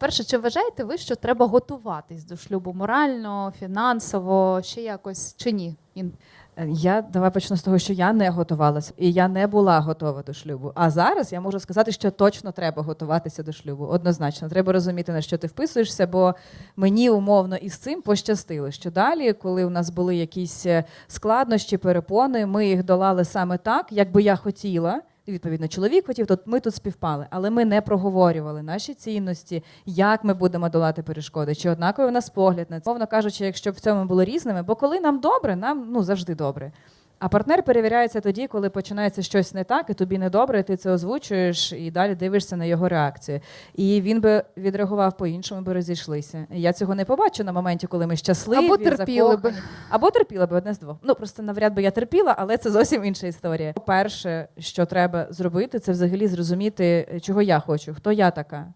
По-перше, чи вважаєте ви, що треба готуватись до шлюбу морально, фінансово, ще якось чи ні? Е, Я давай почну з того, що я не готувалася, і я не була готова до шлюбу. А зараз я можу сказати, що точно треба готуватися до шлюбу. Однозначно, треба розуміти, на що ти вписуєшся, бо мені умовно із цим пощастило. Що далі, коли у нас були якісь е, складнощі, перепони, ми їх долали саме так, як би я хотіла. Відповідно, чоловік хотів, то ми тут співпали, але ми не проговорювали наші цінності, як ми будемо долати перешкоди, чи однаковий у нас погляд на це. Мовно кажучи, якщо б в цьому було різними, бо коли нам добре, нам ну завжди добре. А партнер перевіряється тоді, коли починається щось не так, і тобі не добре, ти це озвучуєш і далі дивишся на його реакцію. І він би відреагував по-іншому, би розійшлися. Я цього не побачу на моменті, коли ми щасливі, Або терпіли би. Або терпіла би одне з двох. Ну просто навряд би я терпіла, але це зовсім інша історія. Перше, що треба зробити, це взагалі зрозуміти, чого я хочу, хто я така.